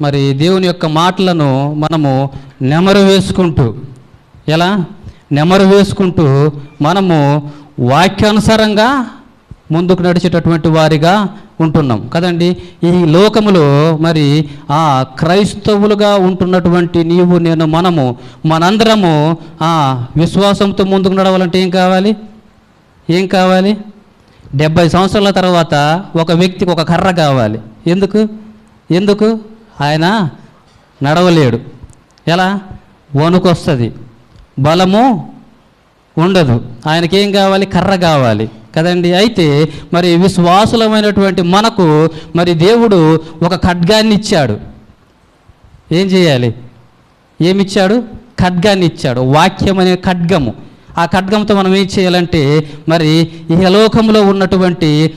మరి దేవుని యొక్క మాటలను మనము నెమరు వేసుకుంటూ ఎలా? నెమరు వేసుకుంటూ మనము వాక్యానుసారంగా ముందుకు నడిచేటటువంటి వారిగా ఉంటున్నాం. కదండి? ఈ లోకములో మరి ఆ క్రైస్తవులుగా ఉంటున్నటువంటి నీవు నేను మనము మనందరము ఆ విశ్వాసంతో ముందుకు నడవాలంటే ఏం కావాలి? ఏం కావాలి? డెబ్బై సంవత్సరాల తర్వాత ఒక వ్యక్తికి ఒక కర్ర కావాలి. ఎందుకు? ఎందుకు? ఆయన నడవలేడు. ఎలా? వణుకొస్తుంది. బలము ఉండదు. ఆయనకేం కావాలి? కర్ర కావాలి. కదండి? అయితే మరి విశ్వాసులమైనటువంటి మనకు మరి దేవుడు ఒక ఖడ్గాన్ని ఇచ్చాడు ఏం చేయాలి? ఏమిచ్చాడు? ఖడ్గాన్ని ఇచ్చాడు వాక్యం అనే ఖడ్గము. ఆ ఖడ్గంతో మనం ఏం చేయాలంటే మరి ఈ లోకంలో ఉన్నటువంటి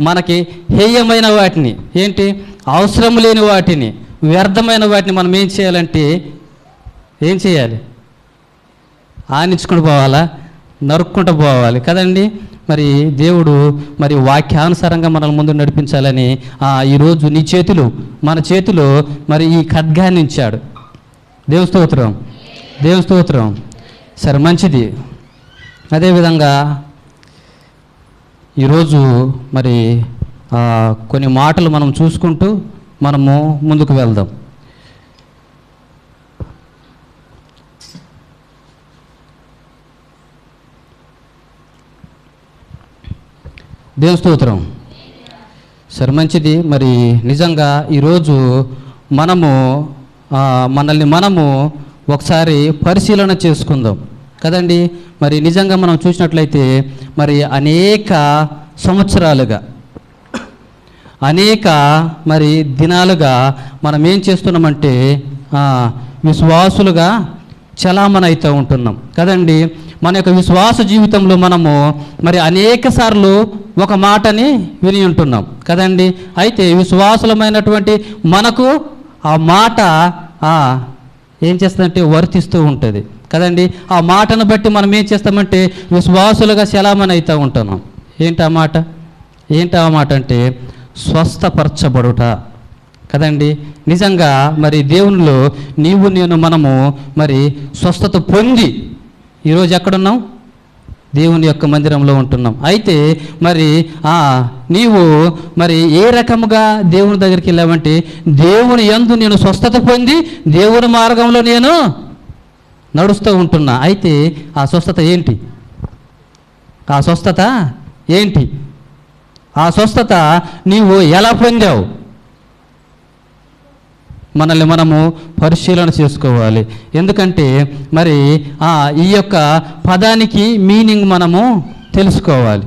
మనకి హేయమైన వాటిని ఏంటి? అవసరం లేని వాటిని వ్యర్థమైన వాటిని మనం ఏం చేయాలంటే ఏం చేయాలి? ఆనించుకుంటూ పోవాలా? నరుక్కుంటూ పోవాలి కదండి? మరి దేవుడు మరి వాక్యానుసారంగా మనల్ని ముందు నడిపించాలని ఈరోజు నీ చేతులు మన చేతిలో మరి ఈ ఖడ్గాన్ని ఇచ్చాడు దేవుని స్తోత్రం. సరే మంచిది. అదేవిధంగా ఈరోజు మరి కొన్ని మాటలు మనం చూసుకుంటూ మనము ముందుకు వెళ్దాం. దేవుని స్తోత్రం. సరే మంచిది. మరి నిజంగా ఈరోజు మనము మనల్ని మనము ఒకసారి పరిశీలన చేసుకుందాం. కదండి? మరి నిజంగా మనం చూసినట్లయితే మరి అనేక సంవత్సరాలుగా అనేక మరి దినాలుగా మనం ఏం చేస్తున్నామంటే విశ్వాసులుగా చలామణి అవుతూ ఉంటున్నాం. కదండి? మన యొక్క విశ్వాస జీవితంలో మనము మరి అనేక సార్లు ఒక మాటని విని ఉంటున్నాం. కదండి? అయితే విశ్వాసులమైనటువంటి మనకు ఆ మాట ఏం చేస్తుందంటే వర్తిస్తూ ఉంటుంది. కదండి? ఆ మాటను బట్టి మనం ఏం చేస్తామంటే విశ్వాసులుగా చలామణి అవుతూ ఉంటున్నాం. ఏంటి ఆ మాట? ఏంటి ఆ మాట అంటే స్వస్థపరచబడుట. కదండి? నిజంగా మరి దేవునిలో నీవు నేను మనము మరి స్వస్థత పొంది ఈరోజు ఎక్కడున్నాం? దేవుని యొక్క మందిరంలో ఉంటున్నాం. అయితే మరి ఆ నీవు మరి ఏ రకముగా దేవుని దగ్గరికి వెళ్ళావంటే దేవుని ఎందు నేను స్వస్థత పొంది దేవుని మార్గంలో నేను నడుస్తూ ఉంటున్నా. అయితే ఆ స్వస్థత ఏంటి? ఆ స్వస్థత ఏంటి? ఆ స్వస్థత నీవు ఎలా పొందావు? మనల్ని మనము పరిశీలన చేసుకోవాలి. ఎందుకంటే మరి ఆ ఈ యొక్క పదానికి మీనింగ్ మనము తెలుసుకోవాలి.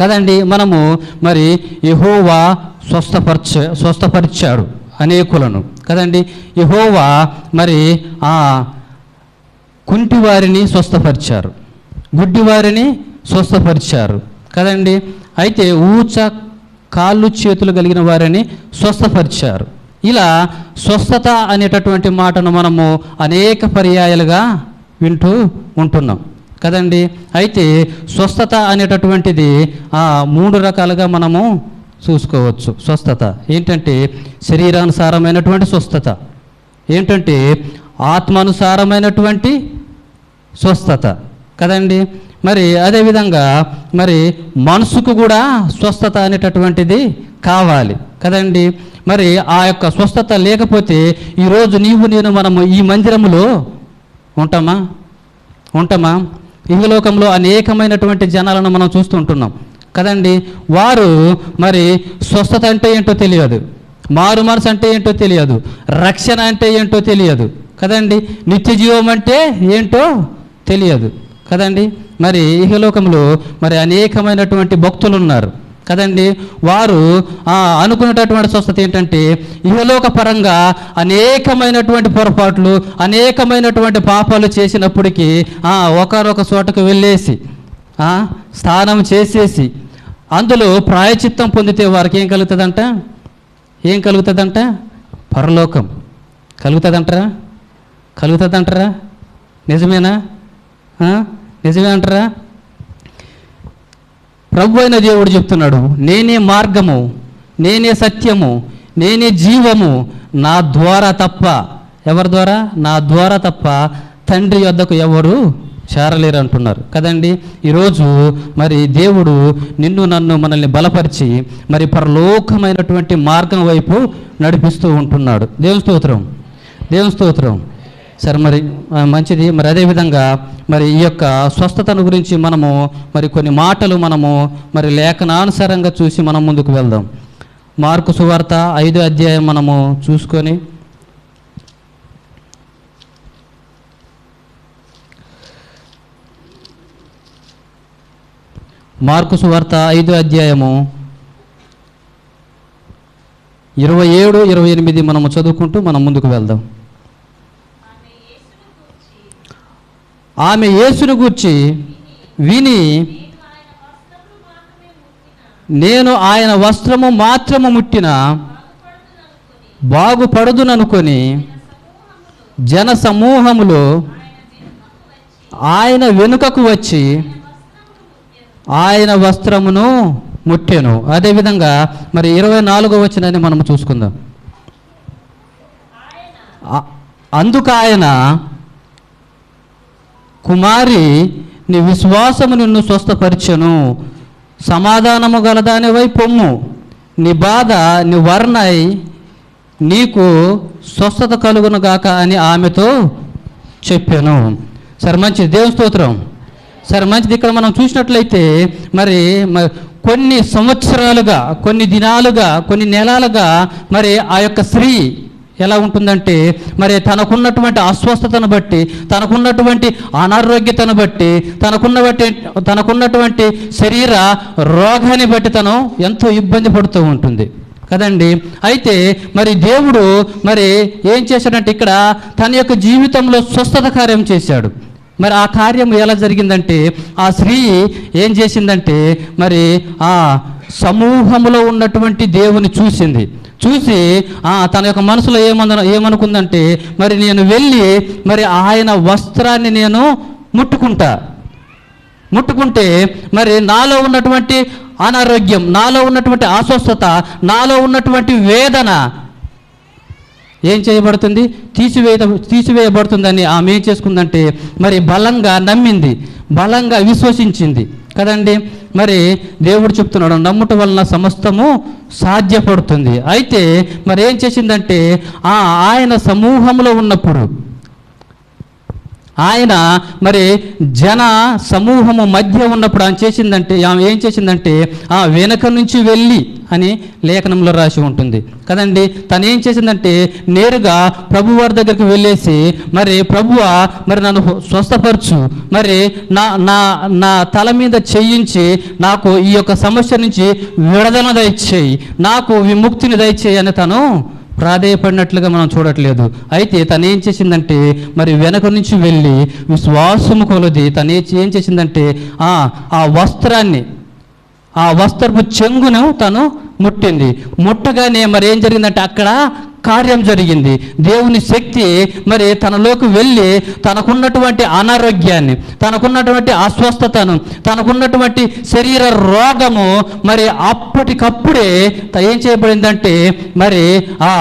కదండి? మనము మరి యహోవా స్వస్థపరచ స్వస్థపరిచాడు అనేకులను. కదండి? యహోవా మరి ఆ కుంటివారిని స్వస్థపరిచారు. గుడ్డివారిని స్వస్థపరిచారు. కదండి? అయితే ఊచ కాళ్ళు చేతులు కలిగిన వారిని స్వస్థపరిచారు. ఇలా స్వస్థత అనేటటువంటి మాటను మనము అనేక పర్యాయాలుగా వింటూ ఉంటున్నాం. కదండి? అయితే స్వస్థత అనేటటువంటిది ఆ మూడు రకాలుగా మనము చూసుకోవచ్చు. స్వస్థత ఏంటంటే శరీరానుసారమైనటువంటి స్వస్థత. ఏంటంటే ఆత్మానుసారమైనటువంటి స్వస్థత. కదండి? మరి అదేవిధంగా మరి మనసుకు కూడా స్వస్థత అనేటటువంటిది కావాలి కదండి? మరి ఆ యొక్క స్వస్థత లేకపోతే ఈరోజు నీవు నేను మనము ఈ మందిరములో ఉంటామా? ఉంటామా? ఇహలోకంలో అనేకమైనటువంటి జనాలను మనం చూస్తుంటున్నాం కదండి? వారు మరి స్వస్థత అంటే ఏంటో తెలియదు. మారు మనసు అంటే ఏంటో తెలియదు. రక్షణ అంటే ఏంటో తెలియదు కదండి? నిత్య జీవం అంటే ఏంటో తెలియదు. కదండి? మరి ఇహలోకంలో మరి అనేకమైనటువంటి భక్తులు ఉన్నారు కదండి? వారు అనుకునేటటువంటి స్వస్థత ఏంటంటే ఇహలోక పరంగా అనేకమైనటువంటి పొరపాట్లు అనేకమైనటువంటి పాపాలు చేసినప్పటికీ ఆ, ఒకరొక చోటకు వెళ్ళేసి స్నానం చేసేసి అందులో ప్రాయచిత్తం పొందితే వారికి ఏం కలుగుతుందంట? ఏం కలుగుతుందంట? పరలోకం. కలుగుతుందంటారా? కలుగుతుందంటారా? నిజమేనా? నిజమే అంటారా? ప్రభు అయిన దేవుడు చెప్తున్నాడు నేనే మార్గము నేనే సత్యము నేనే జీవము నా ద్వారా తప్ప. ఎవరి ద్వారా? నా ద్వారా తప్ప తండ్రి యొద్దకు ఎవరు చేరలేరు అంటున్నారు. కదండి ఈరోజు మరి దేవుడు నిన్ను నన్ను మనల్ని బలపరిచి మరి పరలోకమైనటువంటి మార్గం వైపు నడిపిస్తూ ఉంటున్నాడు. దేవుని స్తోత్రం దేవుని స్తోత్రం. సరే మరి మంచిది. మరి అదేవిధంగా మరి ఈ యొక్క స్వస్థతను గురించి మనము మరి కొన్ని మాటలు మనము మరి లేఖనానుసారంగా చూసి మనం ముందుకు వెళ్దాం. మార్కు సువార్త ఐదో అధ్యాయం మనము చూసుకొని. మార్కు సువార్త ఐదో అధ్యాయము ఇరవై ఏడు ఇరవై ఎనిమిది మనము చదువుకుంటూ మనం ముందుకు వెళ్దాం. ఆమె యేసును గూర్చి విని నేను ఆయన వస్త్రము మాత్రము ముట్టిన బాగుపడుదుననుకొని జన సమూహములో ఆయన వెనుకకు వచ్చి ఆయన వస్త్రమును ముట్టెను. అదేవిధంగా మరి ఇరవై నాలుగో వచ్చినని మనం చూసుకుందాం. అందుకు ఆయన కుమారి నీ విశ్వాసము నిన్ను స్వస్థపరిచను. సమాధానము గలదానివై పొమ్ము నీ బాధ నీ వర్ణై నీకు స్వస్థత కలుగునుగాక అని ఆమెతో చెప్పాను. సరే మంచిది. దేవుని స్తోత్రం. సరే మంచిది. ఇక్కడ మనం చూసినట్లయితే మరి మ- కొన్ని సంవత్సరాలుగా కొన్ని దినాలుగా కొన్ని నెలలుగా మరి ఆ యొక్క స్త్రీ ఎలా ఉంటుందంటే మరి తనకున్నటువంటి అస్వస్థతను బట్టి తనకున్నటువంటి అనారోగ్యతను బట్టి తనకున్నటువంటి తనకున్నటువంటి శరీర రోగాన్ని బట్టి తను ఎంతో ఇబ్బంది పడుతూ ఉంటుంది. కదండి? అయితే మరి దేవుడు మరి ఏం చేశాడంటే ఇక్కడ తన యొక్క జీవితంలో స్వస్థత కార్యం చేశాడు. మరి ఆ కార్యం ఎలా జరిగిందంటే ఆ స్త్రీ ఏం చేసిందంటే మరి ఆ సమూహంలో ఉన్నటువంటి దేవుని చూసింది. చూసి తన యొక్క మనసులో ఏమన ఏమనుకుందంటే మరి నేను వెళ్ళి మరి ఆయన వస్త్రాన్ని నేను ముట్టుకుంటా. ముట్టుకుంటే మరి నాలో ఉన్నటువంటి అనారోగ్యం నాలో ఉన్నటువంటి అస్వస్థత నాలో ఉన్నటువంటి వేదన ఏం చేయబడుతుంది? తీసివేయ తీసివేయబడుతుందని ఆమె ఏం చేసుకుందంటే మరి బలంగా నమ్మింది. బలంగా విశ్వసించింది. కదండి? మరి దేవుడు చెప్తున్నాడు నమ్ముట వలన సమస్తము సాధ్యపడుతుంది. అయితే మరి ఏం చేసిందంటే ఆ ఆయన సమూహంలో ఉన్నప్పుడు ఆయన మరి జన సమూహము మధ్య ఉన్నప్పుడు ఆమె చేసిందంటే ఆమె ఏం చేసిందంటే ఆ వెనక నుంచి వెళ్ళి అని లేఖనంలో రాసి ఉంటుంది. కదండి? తను ఏం చేసిందంటే నేరుగా ప్రభు వారి దగ్గరికి వెళ్ళేసి మరి ప్రభువ మరి నన్ను స్వస్థపరచు మరి నా నా నా తల మీద చెయ్యించి నాకు ఈ యొక్క సమస్య నుంచి విడుదల దయచేయి నాకు విముక్తిని దయచేయి అని తను ప్రాధేయపడినట్లుగా మనం చూడట్లేదు. అయితే తను ఏం చేసిందంటే మరి వెనక నుంచి వెళ్ళి విశ్వాసము కొలది తను ఏం చేసిందంటే ఆ ఆ వస్త్రాన్ని ఆ వస్త్రపు చెంగును తను ముట్టింది. ముట్టగానే మరి ఏం జరిగిందంటే అక్కడ కార్యం జరిగింది. దేవుని శక్తి మరి తనలోకి వెళ్ళి తనకున్నటువంటి అనారోగ్యాన్ని తనకున్నటువంటి అస్వస్థతను తనకున్నటువంటి శరీర రోగము మరి అప్పటికప్పుడే త- ఏం చేయబడిందంటే మరి ఆ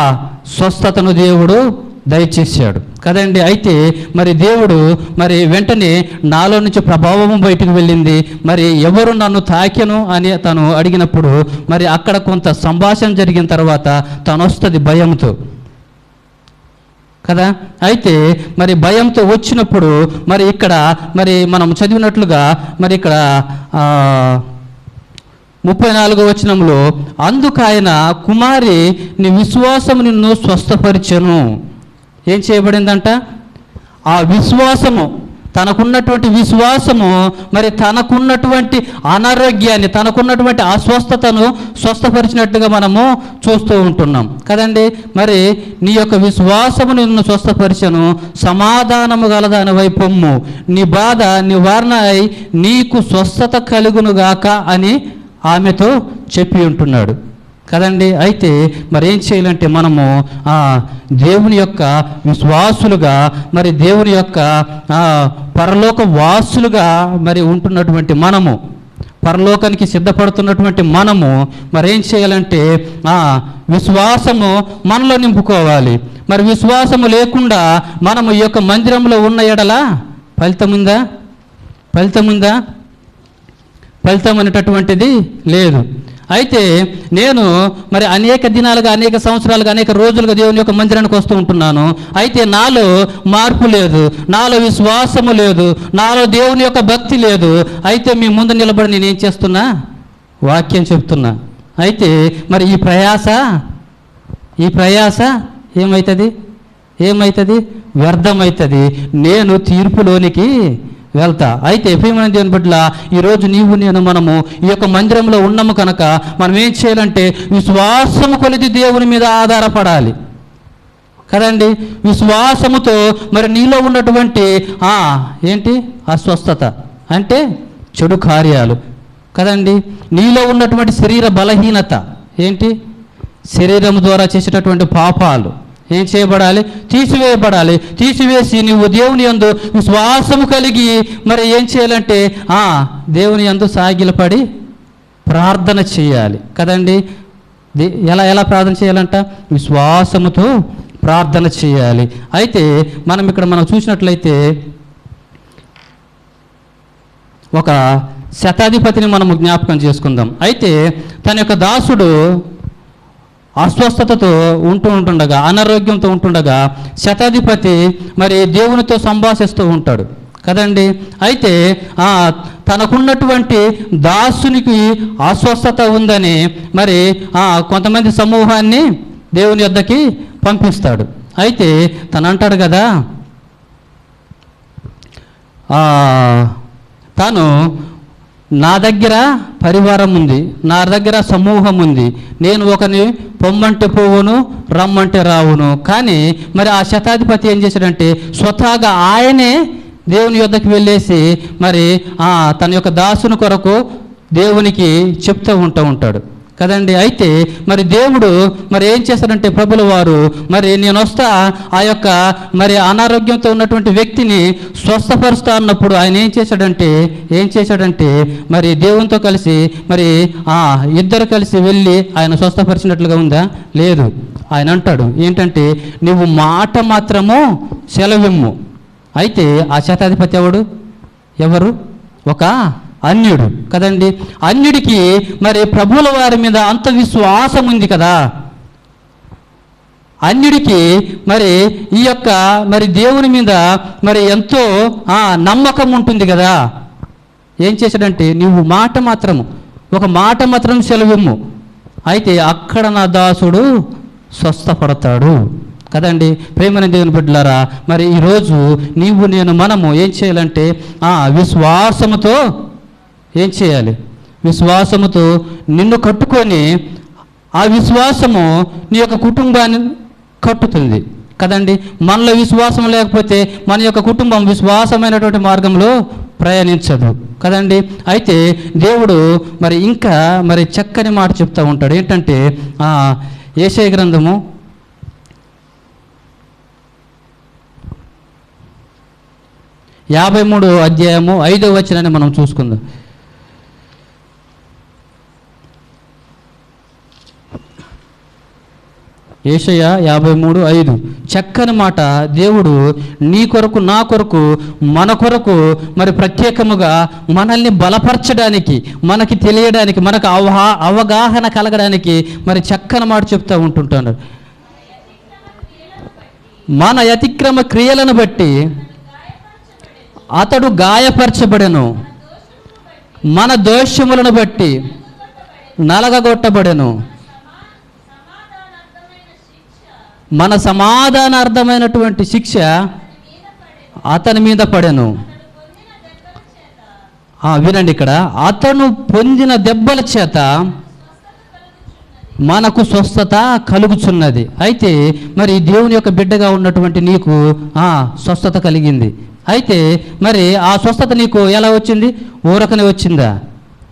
స్వస్థతను దేవుడు దయచేశాడు. కదండి అయితే మరి దేవుడు మరి వెంటనే నాలో నుంచి ప్రభావం బయటకు వెళ్ళింది. మరి ఎవరు నన్ను తాకెను అని తను అడిగినప్పుడు మరి అక్కడ కొంత సంభాషణ జరిగిన తర్వాత తను వస్తుంది భయంతో. కదా? అయితే మరి భయంతో వచ్చినప్పుడు మరి ఇక్కడ మరి మనం చదివినట్లుగా మరి ఇక్కడ ముప్పై నాలుగో వచనంలో అందుకు ఆయన కుమారి నీ విశ్వాసం నిన్ను స్వస్థపరిచెను. ఏం చేయబడిందంట? ఆ విశ్వాసము తనకున్నటువంటి విశ్వాసము మరి తనకున్నటువంటి అనారోగ్యాన్ని తనకున్నటువంటి అస్వస్థతను స్వస్థపరిచినట్టుగా మనము చూస్తూ ఉంటున్నాం. కదండి? మరి నీ యొక్క విశ్వాసము నిన్ను స్వస్థపరిచను సమాధానము గలదాని వైపొమ్ము. నీ బాధ నివారణ అయి నీకు స్వస్థత కలుగునుగాక అని ఆమెతో చెప్పి ఉంటున్నాడు. కదండి? అయితే మరి ఏం చేయాలంటే మనము ఆ దేవుని యొక్క విశ్వాసులుగా మరి దేవుని యొక్క పరలోక వాసులుగా మరి ఉంటున్నటువంటి మనము పరలోకానికి సిద్ధపడుతున్నటువంటి మనము మరి ఏం చేయాలంటే ఆ విశ్వాసము మనలో నింపుకోవాలి. మరి విశ్వాసము లేకుండా మనము ఈ యొక్క మందిరంలో ఉన్న ఎడల ఫలితం ఉందా? ఫలితం ఉందా? ఫలితం అనేటటువంటిది లేదు. అయితే నేను మరి అనేక దినాలుగా అనేక సంవత్సరాలుగా అనేక రోజులుగా దేవుని యొక్క మందిరానికి వస్తూ ఉంటున్నాను. అయితే నాలో మార్పు లేదు నాలో విశ్వాసము లేదు నాలో దేవుని యొక్క భక్తి లేదు. అయితే మీ ముందు నిలబడి నేను ఏం చేస్తున్నా? వాక్యం చెప్తున్నా. అయితే మరి ఈ ప్రయాస? ఈ ప్రయాస ఏమవుతుంది ఏమవుతుంది వ్యర్థమవుతుంది నేను తీర్పులోనికి వెళ్తా. అయితే ప్రియమైన దేవుని పట్ల ఈరోజు నీవు నేను మనము ఈ యొక్క మందిరంలో ఉన్నాము కనుక మనం ఏం చేయాలంటే విశ్వాసము కొలిది దేవుని మీద ఆధారపడాలి. కదండి? విశ్వాసముతో మరి నీలో ఉన్నటువంటి ఆ ఏంటి? అస్వస్థత. అంటే చెడు కార్యాలు. కదండి? నీలో ఉన్నటువంటి శరీర బలహీనత. ఏంటి? శరీరం ద్వారా చేసేటటువంటి పాపాలు. ఏం చేయబడాలి? తీసివేయబడాలి. తీసివేసి నువ్వు దేవుని యందు విశ్వాసము కలిగి మరి ఏం చేయాలంటే ఆ దేవుని యందు సాగిలపడి ప్రార్థన చేయాలి. కదండి? ఎలా ఎలా ప్రార్థన చేయాలంట? విశ్వాసముతో ప్రార్థన చేయాలి. అయితే మనం ఇక్కడ మనం చూసినట్లయితే ఒక శతాధిపతిని మనము జ్ఞాపకం చేసుకుందాం. అయితే తన యొక్క దాసుడు అస్వస్థతతో ఉంటూ ఉంటుండగా అనారోగ్యంతో ఉంటుండగా శతాధిపతి మరి దేవునితో సంభాషిస్తూ ఉంటాడు. కదండి? అయితే ఆ తనకున్నటువంటి దాసునికి అస్వస్థత ఉందని మరి ఆ కొంతమంది సమూహాన్ని దేవుని యొద్దకి పంపిస్తాడు. అయితే తను అంటాడు కదా తాను నా దగ్గర పరివారం ఉంది నా దగ్గర సమూహం ఉంది. నేను ఒకని పొమ్మంటే పోవును రమ్మంటే రావును. కానీ మరి ఆ శతాధిపతి ఏం చేశాడంటే స్వతహాగా ఆయనే దేవుని యొద్దకు వెళ్ళేసి మరి ఆ, తన యొక్క దాసుని కొరకు దేవునికి చెప్తూ ఉంటూ ఉంటాడు. కదండి? అయితే మరి దేవుడు మరి ఏం చేశాడంటే ప్రభుల వారు మరి నేను వస్తా ఆ యొక్క మరి అనారోగ్యంతో ఉన్నటువంటి వ్యక్తిని స్వస్థపరుస్తా అన్నప్పుడు ఆయన ఏం చేశాడంటే ఏం చేశాడంటే మరి దేవునితో కలిసి మరి ఆ ఇద్దరు కలిసి వెళ్ళి ఆయన స్వస్థపరిచినట్లుగా ఉందా? లేదు. ఆయన అంటాడు ఏంటంటే నువ్వు మాట మాత్రము సెలవిమ్ము. అయితే ఆ శతాధిపతి ఎవడు? ఎవరు? ఒక అన్యుడు. కదండి? అన్యుడికి మరి ప్రభువుల వారి మీద అంత విశ్వాసం ఉంది కదా? అన్యుడికి మరి ఈ యొక్క మరి దేవుని మీద మరి ఎంతో నమ్మకం ఉంటుంది కదా? ఏం చేశాడంటే నువ్వు మాట మాత్రము ఒక మాట మాత్రం సెలవిమ్ము. అయితే అక్కడ నా దాసుడు స్వస్థపడతాడు. కదండి? ప్రేమని దేవుని బిడ్డలారా మరి ఈరోజు నీవు నేను మనము ఏం చేయాలంటే ఆ విశ్వాసముతో ఏం చేయాలి? విశ్వాసముతో నిన్ను కట్టుకొని ఆ విశ్వాసము నీ యొక్క కుటుంబాన్ని కట్టుతుంది. కదండి? మనలో విశ్వాసం లేకపోతే మన యొక్క కుటుంబం విశ్వాసమైనటువంటి మార్గంలో ప్రయాణించదు. కదండి? అయితే దేవుడు మరి ఇంకా మరి చక్కని మాట చెప్తూ ఉంటాడు. ఏంటంటే ఆ, ఏషయ గ్రంథము యాభై మూడు అధ్యాయము ఐదో వచనాన్ని మనం చూసుకుందాం. ఏషయ యాభై మూడు ఐదు. చక్కని మాట. దేవుడు నీ కొరకు నా కొరకు మన కొరకు మరి ప్రత్యేకముగా మనల్ని బలపరచడానికి మనకి తెలియడానికి మనకు అవహా అవగాహన కలగడానికి మరి చక్కని మాట చెప్తూ ఉంటుంటాడు. మన అతిక్రమ క్రియలను బట్టి అతడు గాయపరచబడెను. మన దోషములను బట్టి నలగగొట్టబడెను. మన సమాధానార్థమైనటువంటి శిక్ష అతని మీద పడెను. వినండి ఇక్కడ. అతను పొందిన దెబ్బల చేత మనకు స్వస్థత కలుగుచున్నది. అయితే మరి దేవుని యొక్క బిడ్డగా ఉన్నటువంటి నీకు ఆ స్వస్థత కలిగింది. అయితే మరి ఆ స్వస్థత నీకు ఎలా వచ్చింది? ఊరకనే వచ్చిందా?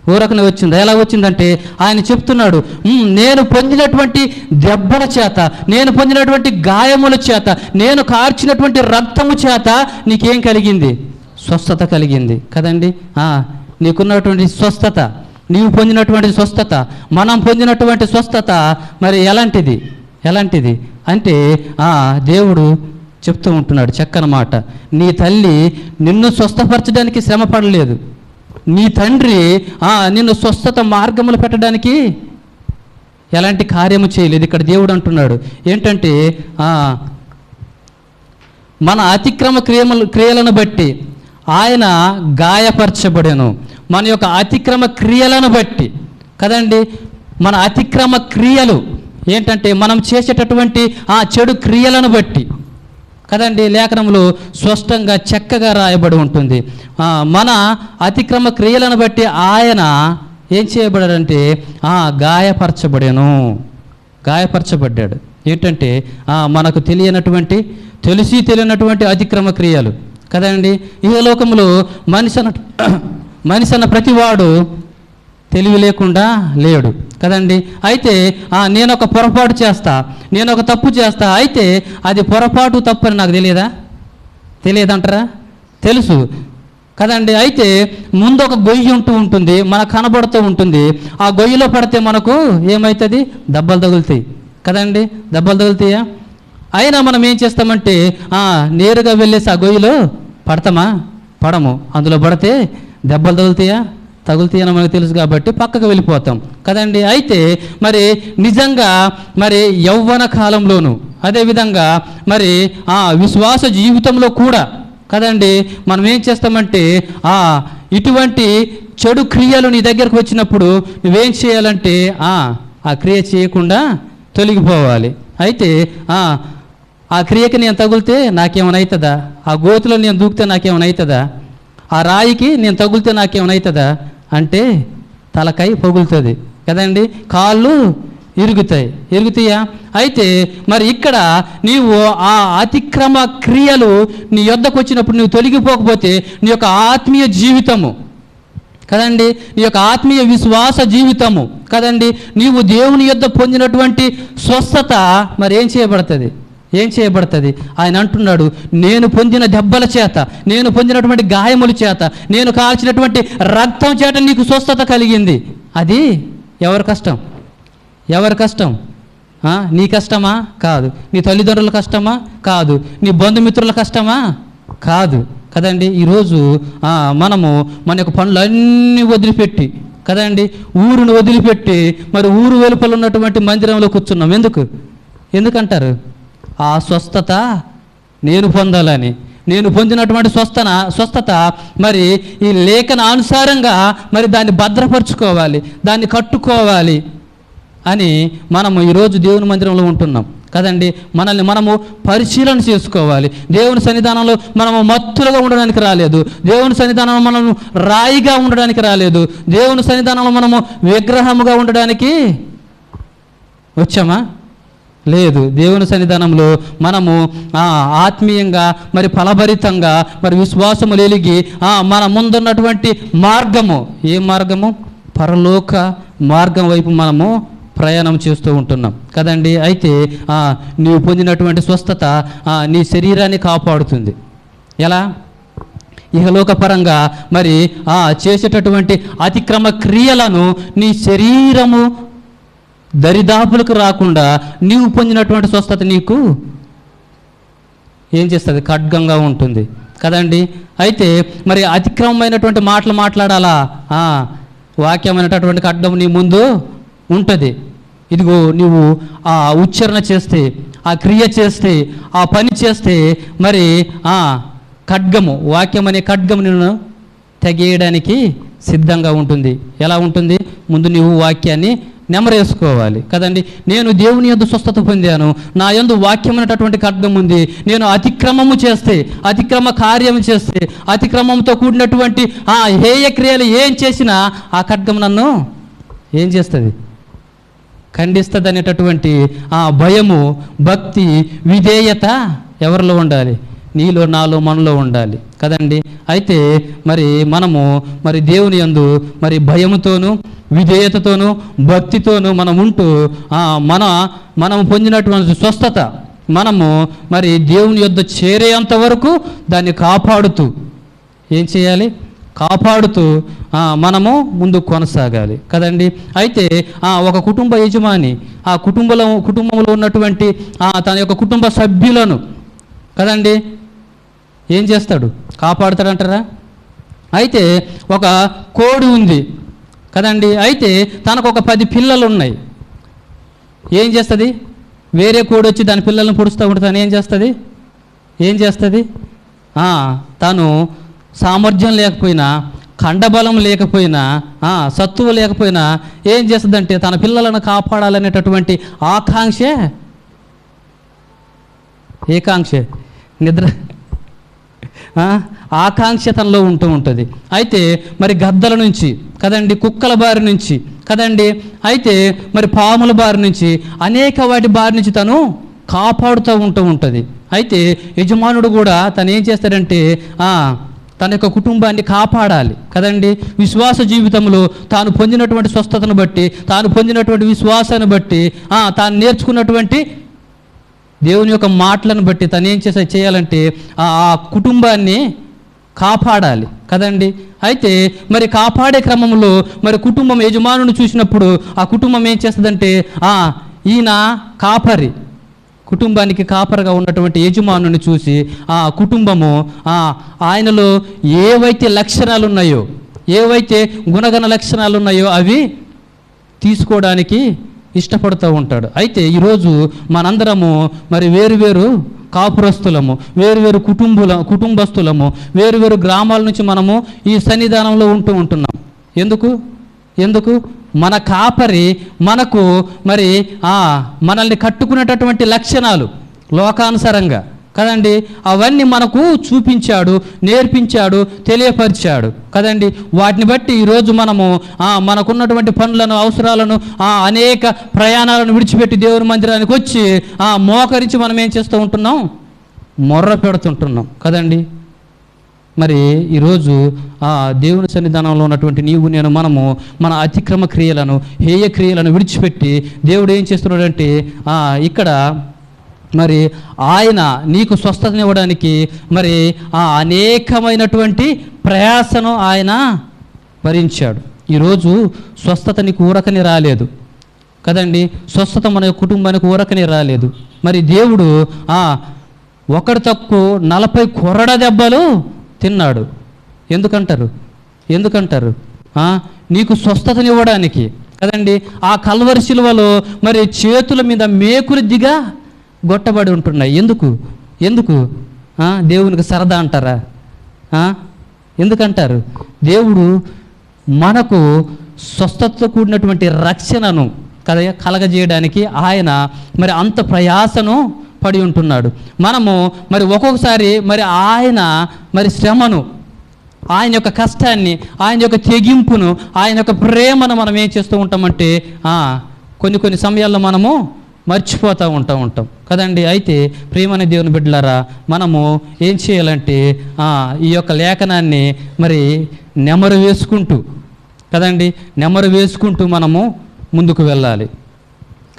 ఊరకనే వచ్చింది. ఎలా వచ్చిందంటే ఆయన చెప్తున్నాడు నేను పొందినటువంటి దెబ్బల చేత నేను పొందినటువంటి గాయముల చేత నేను కార్చినటువంటి రక్తము చేత నీకేం కలిగింది? స్వస్థత కలిగింది. కదండి? నీకున్నటువంటి స్వస్థత నీవు పొందినటువంటి స్వస్థత మనం పొందినటువంటి స్వస్థత మరి ఎలాంటిది? ఎలాంటిది? అంటే దేవుడు చెప్తూ ఉంటున్నాడు చక్కని మాట నీ తల్లి నిన్ను స్వస్థపరచడానికి శ్రమ పడలేదు నీ తండ్రి నిన్ను స్వస్థత మార్గములు పెట్టడానికి ఎలాంటి కార్యము చేయలేదు. ఇక్కడ దేవుడు అంటున్నాడు. ఏంటంటే మన అతిక్రమ క్రియములు క్రియలను బట్టి ఆయన గాయపరచబడను. మన యొక్క అతిక్రమ క్రియలను బట్టి. కదండి? మన అతిక్రమ క్రియలు ఏంటంటే మనం చేసేటటువంటి ఆ చెడు క్రియలను బట్టి. కదండి లేఖనంలో స్పష్టంగా చక్కగా రాయబడి ఉంటుంది. మన అతిక్రమ క్రియలను బట్టి ఆయన ఏం చేయబడాడంటే గాయపరచబడాను. గాయపరచబడ్డాడు. ఏంటంటే మనకు తెలియనటువంటి తెలిసి తెలియనటువంటి అతిక్రమ క్రియలు. కదండి ఈ లోకంలో మనిషి అన్న మనిషి అన్న ప్రతివాడు తెలివి లేకుండా లేడు. కదండి? అయితే నేను ఒక పొరపాటు చేస్తా. నేను ఒక తప్పు చేస్తా. అయితే అది పొరపాటు తప్పు అని నాకు తెలియదా? తెలియదంటారా? తెలుసు. కదండి? అయితే ముందు ఒక గొయ్యి ఉంటూ ఉంటుంది. మనకు కనబడుతూ ఉంటుంది. ఆ గొయ్యిలో పడితే మనకు ఏమవుతుంది దెబ్బలు తగులుతాయి. కదండి? దెబ్బలు తగులుతాయా? అయినా మనం ఏం చేస్తామంటే నేరుగా వెళ్ళేసి ఆ గొయ్యిలో పడతామా? పడము. అందులో పడితే దెబ్బలు తగులుతాయా? తగులుతాయని మనకు తెలుసు కాబట్టి పక్కకు వెళ్ళిపోతాం. కదండి? అయితే మరి నిజంగా మరి యౌవన కాలంలోను అదేవిధంగా మరి ఆ విశ్వాస జీవితంలో కూడా కదండి మనం ఏం చేస్తామంటే ఆ ఇటువంటి చెడు క్రియలు నీ దగ్గరకు వచ్చినప్పుడు నువ్వేం చేయాలంటే ఆ ఆ క్రియ చేయకుండా తొలగిపోవాలి. అయితే ఆ ఆ క్రియకి నేను తగిలితే నాకేమైనా అవుతుందా? ఆ గోతులో నేను దూకితే నాకేమైనా అవుతుందా? ఆ రాయికి నేను తగిలితే నాకేమైనా అవుతుందా? అంటే తలకాయ పొగులుతుంది. కదండి? కాళ్ళు ఇరుగుతాయి. ఇరుగుతాయా అయితే మరి ఇక్కడ నీవు ఆ అతిక్రమ క్రియలు నీ యొద్దకు వచ్చినప్పుడు నువ్వు తొలగిపోకపోతే నీ యొక్క ఆత్మీయ జీవితము. కదండి? నీ యొక్క ఆత్మీయ విశ్వాస జీవితము. కదండి? నీవు దేవుని యొద్ద పొందినటువంటి స్వస్థత మరి ఏం చేయబడుతుంది? ఏం చేయబడుతుంది? ఆయన అంటున్నాడు నేను పొందిన దెబ్బల చేత నేను పొందినటువంటి గాయముల చేత నేను కాల్చినటువంటి రక్తం చేత నీకు స్వస్థత కలిగింది. అది ఎవరి కష్టం? ఎవరి కష్టం? నీ కష్టమా? కాదు. నీ తల్లిదండ్రుల కష్టమా? కాదు. నీ బంధుమిత్రుల కష్టమా? కాదు. కదండి ఈరోజు మనము మన యొక్క పనులన్నీ వదిలిపెట్టి కదండి ఊరును వదిలిపెట్టి మరి ఊరు వెలుపల ఉన్నటువంటి మందిరంలో కూర్చున్నాం. ఎందుకు? ఎందుకంటారు? ఆ స్వస్థత నేను పొందాలని. నేను పొందినటువంటి స్వస్థన స్వస్థత మరి ఈ లేఖన అనుసారంగా మరి దాన్ని భద్రపరుచుకోవాలి దాన్ని కట్టుకోవాలి అని మనము ఈరోజు దేవుని మందిరంలో ఉంటున్నాం. కదండి? మనల్ని మనము పరిశీలన చేసుకోవాలి. దేవుని సన్నిధానంలో మనము మత్తులుగా ఉండడానికి రాలేదు. దేవుని సన్నిధానంలో మనము రాయిగా ఉండడానికి రాలేదు. దేవుని సన్నిధానంలో మనము విగ్రహముగా ఉండడానికి వచ్చామా? లేదు. దేవుని సన్నిధానంలో మనము ఆత్మీయంగా మరి ఫలభరితంగా మరి విశ్వాసము లేలిగి మన ముందున్నటువంటి మార్గము. ఏ మార్గము? పరలోక మార్గం వైపు మనము ప్రయాణం చేస్తూ ఉంటున్నాం. కదండి? అయితే నీవు పొందినటువంటి స్వస్థత నీ శరీరాన్ని కాపాడుతుంది. ఎలా? ఇహలోకపరంగా మరి చేసేటటువంటి అతిక్రమ క్రియలను నీ శరీరము దరిదాపులకు రాకుండా నీవు పొందినటువంటి స్వస్థత నీకు ఏం చేస్తుంది? ఖడ్గంగా ఉంటుంది. కదండి? అయితే మరి అతిక్రమమైనటువంటి మాటలు మాట్లాడాలా? వాక్యమైనటువంటి ఖడ్గం నీ ముందు ఉంటుంది. ఇదిగో నీవు ఆ ఉచ్చారణ చేస్తే ఆ క్రియ చేస్తే ఆ పని చేస్తే మరి ఆ ఖడ్గము వాక్యం అనే ఖడ్గము నిన్ను తెగేయడానికి సిద్ధంగా ఉంటుంది. ఎలా ఉంటుంది? ముందు నీవు వాక్యాన్ని నెమరేసుకోవాలి. కదండి? నేను దేవుని యందు స్వస్థత పొందాను. నా యందు అనేటటువంటి ఖడ్గం ఉంది. నేను అతిక్రమము చేస్తే అతిక్రమ కార్యం చేస్తే అతిక్రమంతో కూడినటువంటి ఆ హేయ క్రియలు ఏం చేసినా ఆ ఖడ్గం నన్ను ఏం చేస్తుంది? ఖండిస్తుంది అనేటటువంటి ఆ భయము భక్తి విధేయత ఎవరిలో ఉండాలి? నీలో నాలో మనలో ఉండాలి. కదండి? అయితే మరి మనము మరి దేవుని యందు మరి భయముతోనూ విధేయతతోనూ భక్తితోనూ మనం ఉంటూ మన మనం పొందినటువంటి స్వస్థత మనము మరి దేవుని యొద్ద చేరేంత వరకు దాన్ని కాపాడుతూ ఏం చేయాలి? కాపాడుతూ మనము ముందు కొనసాగాలి. కదండి? అయితే ఒక కుటుంబ యజమాని ఆ కుటుంబంలో కుటుంబంలో ఉన్నటువంటి తన యొక్క కుటుంబ సభ్యులను కదండి? ఏం చేస్తాడు? కాపాడుతాడంటారా? అయితే ఒక కోడి ఉంది. కదండి? అయితే తనకు ఒక పది పిల్లలు ఉన్నాయి ఏం చేస్తుంది? వేరే కోడి వచ్చి దాని పిల్లల్ని పొడుస్తూ ఉంటే తను ఏం చేస్తుంది? ఏం చేస్తుంది? తను సామర్థ్యం లేకపోయినా ఖండబలం లేకపోయినా సత్తువు సత్తువ లేకపోయినా ఏం చేస్తుందంటే తన పిల్లలను కాపాడాలనేటటువంటి ఆకాంక్షే? ఏకాంక్షే? నిద్ర ఆకాంక్షతంలో ఉంటూ ఉంటుంది. అయితే మరి గద్దల నుంచి కదండి కుక్కల బారి నుంచి కదండి? అయితే మరి పాముల బారి నుంచి అనేక వాటి బారి నుంచి తను కాపాడుతూ ఉంటూ ఉంటుంది. అయితే యజమానుడు కూడా తను ఏం చేస్తాడంటే తన యొక్క కుటుంబాన్ని కాపాడాలి. కదండి? విశ్వాస జీవితంలో తాను పొందినటువంటి స్వస్థతను బట్టి తాను పొందినటువంటి విశ్వాసాన్ని బట్టి తాను నేర్చుకున్నటువంటి దేవుని యొక్క మాటలను బట్టి తను ఏం చేసే చేయాలంటే ఆ కుటుంబాన్ని కాపాడాలి. కదండి? అయితే మరి కాపాడే క్రమంలో మరి కుటుంబం యజమానుని చూసినప్పుడు ఆ కుటుంబం ఏం చేస్తుందంటే ఆ ఈయన కాపరి. కుటుంబానికి కాపరగా ఉన్నటువంటి యజమానుని చూసి ఆ కుటుంబము ఆయనలో ఏవైతే లక్షణాలు ఉన్నాయో ఏవైతే గుణగణ లక్షణాలు ఉన్నాయో అవి తీసుకోవడానికి ఇష్టపడుతూ ఉంటాడు. అయితే ఈరోజు మనందరము మరి వేరువేరు కాపురస్తులము వేరువేరు కుటుంబుల కుటుంబస్తులము వేరువేరు గ్రామాల నుంచి మనము ఈ సన్నిధానంలో ఉంటూ ఉంటున్నాం. ఎందుకు? ఎందుకు? మన కాపరి మనకు మరి మనల్ని కట్టుకునేటటువంటి లక్షణాలు లోకానుసారంగా. కదండి? అవన్నీ మనకు చూపించాడు నేర్పించాడు తెలియపరిచాడు. కదండి? వాటిని బట్టి ఈరోజు మనము మనకున్నటువంటి పనులను అవసరాలను అనేక ప్రయాణాలను విడిచిపెట్టి దేవుని మందిరానికి వచ్చి ఆ మోకరించి మనం ఏం చేస్తూ ఉంటున్నాం? మొర్ర పెడుతుంటున్నాం. కదండి? మరి ఈరోజు ఆ దేవుని సన్నిధానంలో ఉన్నటువంటి నీవు నేను మనము మన అతిక్రమ క్రియలను హేయ క్రియలను విడిచిపెట్టి దేవుడు ఏం చేస్తున్నాడంటే ఇక్కడ మరి ఆయన నీకు స్వస్థతనివ్వడానికి మరి ఆ అనేకమైనటువంటి ప్రయాసను ఆయన భరించాడు. ఈరోజు స్వస్థత నీకు ఊరకని రాలేదు. కదండి? స్వస్థత మన కుటుంబానికి ఊరకని రాలేదు. మరి దేవుడు ఆ ఒకటి తక్కువ నలభై కొరడ దెబ్బలు తిన్నాడు. ఎందుకంటారు? ఎందుకంటారు? నీకు స్వస్థతనివ్వడానికి. కదండి? ఆ కల్వరి శిలువలో మరి చేతుల మీద మేకులు దిగా గొట్టబడి ఉంటున్నాయి. ఎందుకు? ఎందుకు? దేవునికి సరదా అంటారా? ఎందుకంటారు? దేవుడు మనకు స్వస్థతతో కూడినటువంటి రక్షణను కల కలగజేయడానికి ఆయన మరి అంత ప్రయాసను పడి ఉంటున్నాడు. మనము మరి ఒక్కొక్కసారి మరి ఆయన మరి శ్రమను ఆయన యొక్క కష్టాన్ని ఆయన యొక్క తెగింపును ఆయన యొక్క ప్రేమను మనం ఏం చేస్తూ ఉంటామంటే కొన్ని కొన్ని సమయాల్లో మనము మర్చిపోతూ ఉంటా ఉంటాం. కదండి? అయితే ప్రేమని దేవుని బిడ్డలారా మనము ఏం చేయాలంటే ఈ యొక్క లేఖనాన్ని మరి నెమరు వేసుకుంటూ కదండి? నెమరు వేసుకుంటూ మనము ముందుకు వెళ్ళాలి.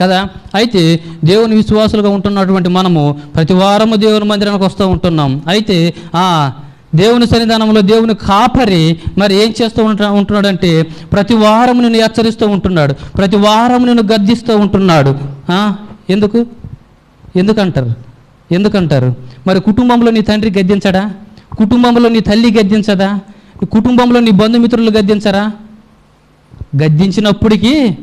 కదా? అయితే దేవుని విశ్వాసులుగా ఉంటున్నటువంటి మనము ప్రతి వారము దేవుని మందిరానికి వస్తూ ఉంటున్నాం. అయితే ఆ దేవుని సన్నిధానంలో దేవుని కాపరి మరి ఏం చేస్తూ ఉంటా ఉంటున్నాడంటే ప్రతి వారం నిన్ను హెచ్చరిస్తూ ఉంటున్నాడు. ప్రతి వారం నిన్ను గద్దిస్తూ ఉంటున్నాడు. ఎందుకు? ఎందుకంటారు? ఎందుకంటారు? మరి కుటుంబంలో నీ తండ్రి గద్దించడా? కుటుంబంలో నీ తల్లి గద్దించదా? కుటుంబంలో నీ బంధుమిత్రులు గద్దించరా? గద్దించినప్పటికీ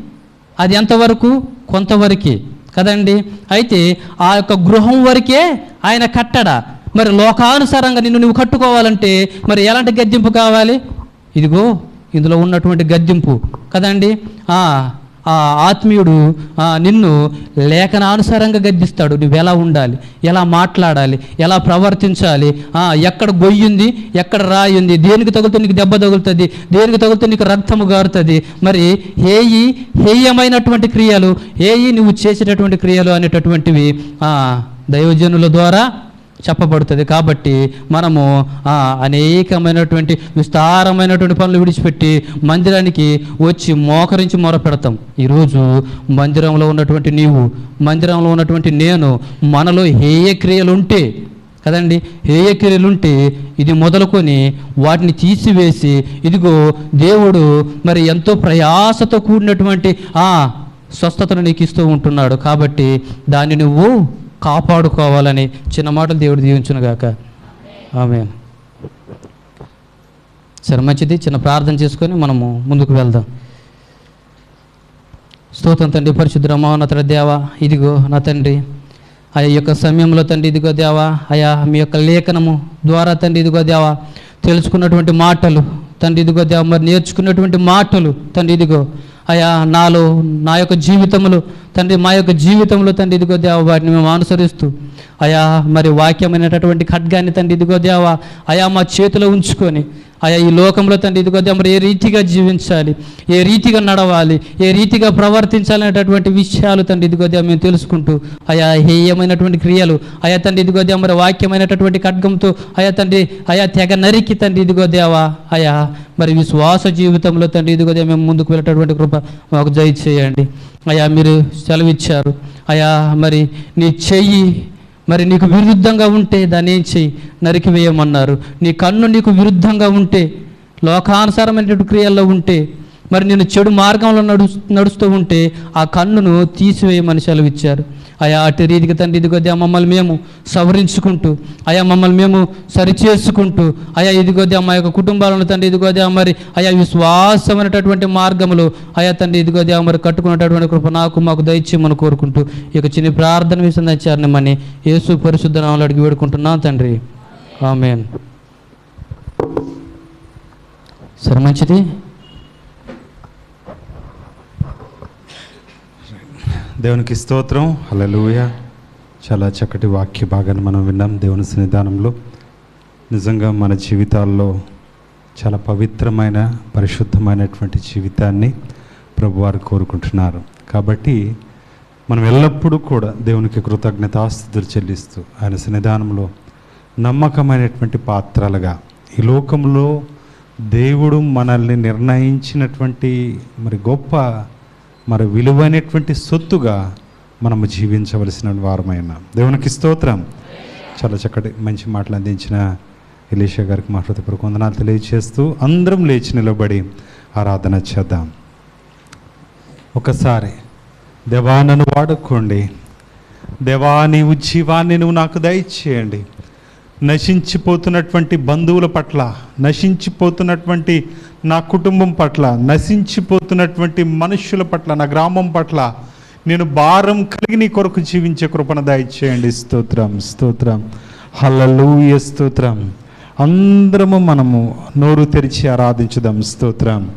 అది ఎంతవరకు? కొంతవరకే. కదండి? అయితే ఆ యొక్క గృహం వరకే ఆయన కట్టడా. మరి లోకానుసారంగా నిన్ను నువ్వు కట్టుకోవాలంటే మరి ఎలాంటి గద్దింపు కావాలి? ఇదిగో ఇందులో ఉన్నటువంటి గద్దింపు. కదండి? ఆ ఆత్మీయుడు నిన్ను లేఖనానుసారంగా గద్దిస్తాడు. నువ్వు ఎలా ఉండాలి? ఎలా మాట్లాడాలి? ఎలా ప్రవర్తించాలి? ఎక్కడ గొయ్యింది? ఎక్కడ రాయింది? దేనికి తగులుతూ నీకు దెబ్బ తగులుతుంది. దేనికి తగులుతూ నీకు రక్తము గారుతుంది. మరి హేయి హేయమైనటువంటి క్రియలు హేయి నువ్వు చేసేటటువంటి క్రియలు అనేటటువంటివి దైవజనుల ద్వారా చెప్పబడుతుంది కాబట్టి మనము అనేకమైనటువంటి విస్తారమైనటువంటి పనులు విడిచిపెట్టి మందిరానికి వచ్చి మోకరించి మొరపెడతాం. ఈరోజు మందిరంలో ఉన్నటువంటి నీవు మందిరంలో ఉన్నటువంటి నేను మనలో హేయ క్రియలు ఉంటే కదండి? హేయ క్రియలుంటే ఇది మొదలుకొని వాటిని తీసివేసి ఇదిగో దేవుడు మరి ఎంతో ప్రయాసతో కూడినటువంటి ఆ స్వస్థతను నీకు ఇస్తూ ఉంటున్నాడు. కాబట్టి దాన్ని నువ్వు కాపాడుకోవాలని చిన్న మాటలు దేవుడు దీవించునుగాక ఆమె సరే మంచిది. చిన్న ప్రార్థన చేసుకొని మనము ముందుకు వెళ్దాం. స్తోత్రం తండ్రి పరిశుద్ధ మహోన్నతుల దేవ ఇదిగో నా తండ్రి. ఆ యొక్క సమయంలో తండ్రి ఇదిగో దేవా అయా మీ యొక్క లేఖనము ద్వారా తండ్రి ఇదిగో దేవా తెలుసుకున్నటువంటి మాటలు తండ్రి ఇదిగో దేవ మరి నేర్చుకున్నటువంటి మాటలు తండ్రి ఇదిగో అయా నాలో నా యొక్క జీవితంలో తండ్రి మా యొక్క జీవితంలో తండ్రి ఇదిగో దేవ వాటిని మేము అనుసరిస్తూ. అయా మరి వాక్యమైనటువంటి ఖడ్గాన్ని తండ్రి ఇదిగో దేవా అయా మా చేతిలో ఉంచుకొని అయా ఈ లోకంలో తండ్రి ఇదిగో మరి ఏ రీతిగా జీవించాలి ఏ రీతిగా నడవాలి ఏ రీతిగా ప్రవర్తించాలనేటటువంటి విషయాలు తండ్రి ఇదిగో దేవ మేము తెలుసుకుంటూ అయా హేయమైనటువంటి క్రియలు అయా తండ్రి ఇదిగో మరి వాక్యమైనటువంటి ఖడ్గంతో అయా తండ్రి అయా తెగ నరికి తండ్రి ఇదిగో దేవా అయా మరి విశ్వాస జీవితంలో తండ్రి ఇదిగో దేవ మేము ముందుకు వెళ్ళేటటువంటి కృప మాకు దయచేయండి. అయా మీరు సెలవిచ్చారు. అయా మరి నీ చెయ్యి మరి నీకు విరుద్ధంగా ఉంటే దాన్ని ఏం చెయ్యి నరికివేయమన్నారు నీ కన్ను నీకు విరుద్ధంగా ఉంటే లోకానుసారమైనటువంటి క్రియల్లో ఉంటే మరి నేను చెడు మార్గంలో నడు నడుస్తూ ఉంటే ఆ కన్నును తీసివేయమని సెలవిచ్చారు అయా అటు రీతికి తండ్రి ఇదిగో దే మమ్మల్ని మేము సవరించుకుంటూ అయా మమ్మల్ని మేము సరిచేసుకుంటూ అయా ఇదిగోదే మా యొక్క కుటుంబాలను తండ్రి ఇదిగోది మరి అయా విశ్వాసమైనటువంటి మార్గములు అయా తండ్రి ఇదిగోది మరి కట్టుకున్నటువంటి కృప నాకు మాకు దయచేయమని కోరుకుంటూ ఈ యొక్క చిన్న ప్రార్థన విసందించారని యేసు పరిశుద్ధ నామలు అడిగి వేడుకుంటున్నాం తండ్రి. ఆమెన్. సరే మంచిది? దేవునికి స్తోత్రం. హలలుయ చాలా చక్కటి వాక్య భాగాన్ని మనం విన్నాం దేవుని సన్నిధానంలో. నిజంగా మన జీవితాల్లో చాలా పవిత్రమైన పరిశుద్ధమైనటువంటి జీవితాన్ని ప్రభువారు కోరుకుంటున్నారు. కాబట్టి మనం ఎల్లప్పుడూ కూడా దేవునికి కృతజ్ఞతాస్థుతులు చెల్లిస్తూ ఆయన సన్నిధానంలో నమ్మకమైనటువంటి పాత్రలుగా ఈ లోకంలో దేవుడు మనల్ని నిర్ణయించినటువంటి మరి గొప్ప మరి విలువైనటువంటి సొత్తుగా మనము జీవించవలసిన వారమైన దేవునికి స్తోత్రం. చాలా చక్కటి మంచి మాటలు అందించిన ఇలీషా గారికి మా హృదయపూర్వక వందనాలు తెలియజేస్తూ అందరం లేచి నిలబడి ఆరాధన చేద్దాం. ఒకసారి దేవా నన్ను వాడుకోండి. దేవా నీవు జీవాన్ని నువ్వు నాకు దయచేయండి. నశించిపోతున్నటువంటి బంధువుల పట్ల నశించిపోతున్నటువంటి నా కుటుంబం పట్ల నశించిపోతున్నటువంటి మనుషుల పట్ల నా గ్రామం పట్ల నేను భారం కలిగి నీ కొరకు జీవించే కృపణ దయచేయండి. స్తోత్రం స్తోత్రం. హలలూయ స్తోత్రం. అందరము మనము నోరు తెరిచి ఆరాధించుదాం. స్తోత్రం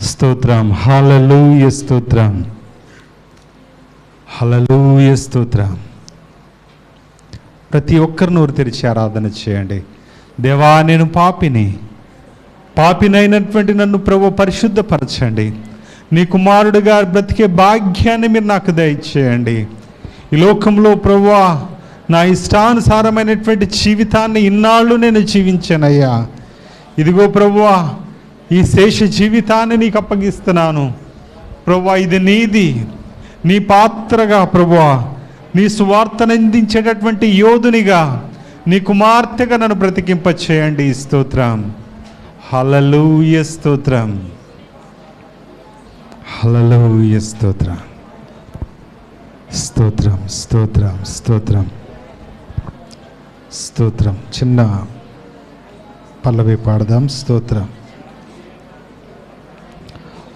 స్తోత్రం. హలలూయ స్తోత్రం. హలలూయ స్తోత్రం. ప్రతి ఒక్కరు నోరు తెరిచి ఆరాధన చేయండి. దేవా నేను పాపిని. పాపినైనటువంటి నన్ను ప్రభు పరిశుద్ధపరచండి. నీ కుమారుడిగా బ్రతికే భాగ్యాన్ని మీరు నాకు దయచేయండి. ఈ లోకంలో ప్రభువా నా ఇష్టానుసారమైనటువంటి జీవితాన్ని ఇన్నాళ్ళు నేను జీవించానయ్యా. ఇదిగో ప్రభువా ఈ శేష జీవితాన్ని నీకు అప్పగిస్తున్నాను. ప్రభువా ఇది నీది. నీ పాత్రగా ప్రభువా నీ సువార్తనందించేటటువంటి యోధునిగా నీ కుమార్తెగా నన్ను బ్రతికింపచేయండి ఈ స్తోత్రం. హలలూయ స్తోత్రం. హలలూయ స్తోత్రం. స్తోత్రం స్తోత్రం స్తోత్రం. స్తోత్రం. చిన్న పల్లవి పాడదాం. స్తోత్రం.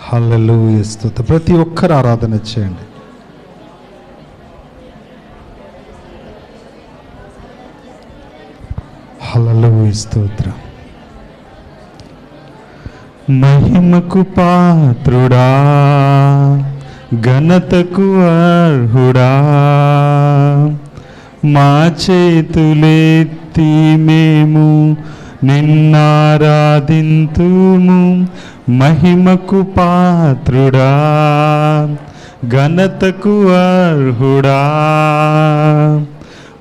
హలలూయ స్తోత్రం. ప్రతి ఒక్కరు ఆరాధన చేయండి. హల్లెలూయ స్తోత్రం. మహిమకు పాత్రుడా ఘనతకు అర్హుడా. మా చేతులెత్తి మేము నిన్నారాధింతుము మహిమకు పాత్రుడా ఘనతకు అర్హుడా.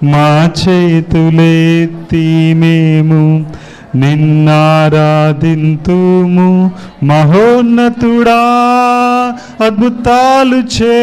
మా చేతులెత్తి మేము నిన్నారాధింతుము మహోన్నతుడా అద్భుతాలు చే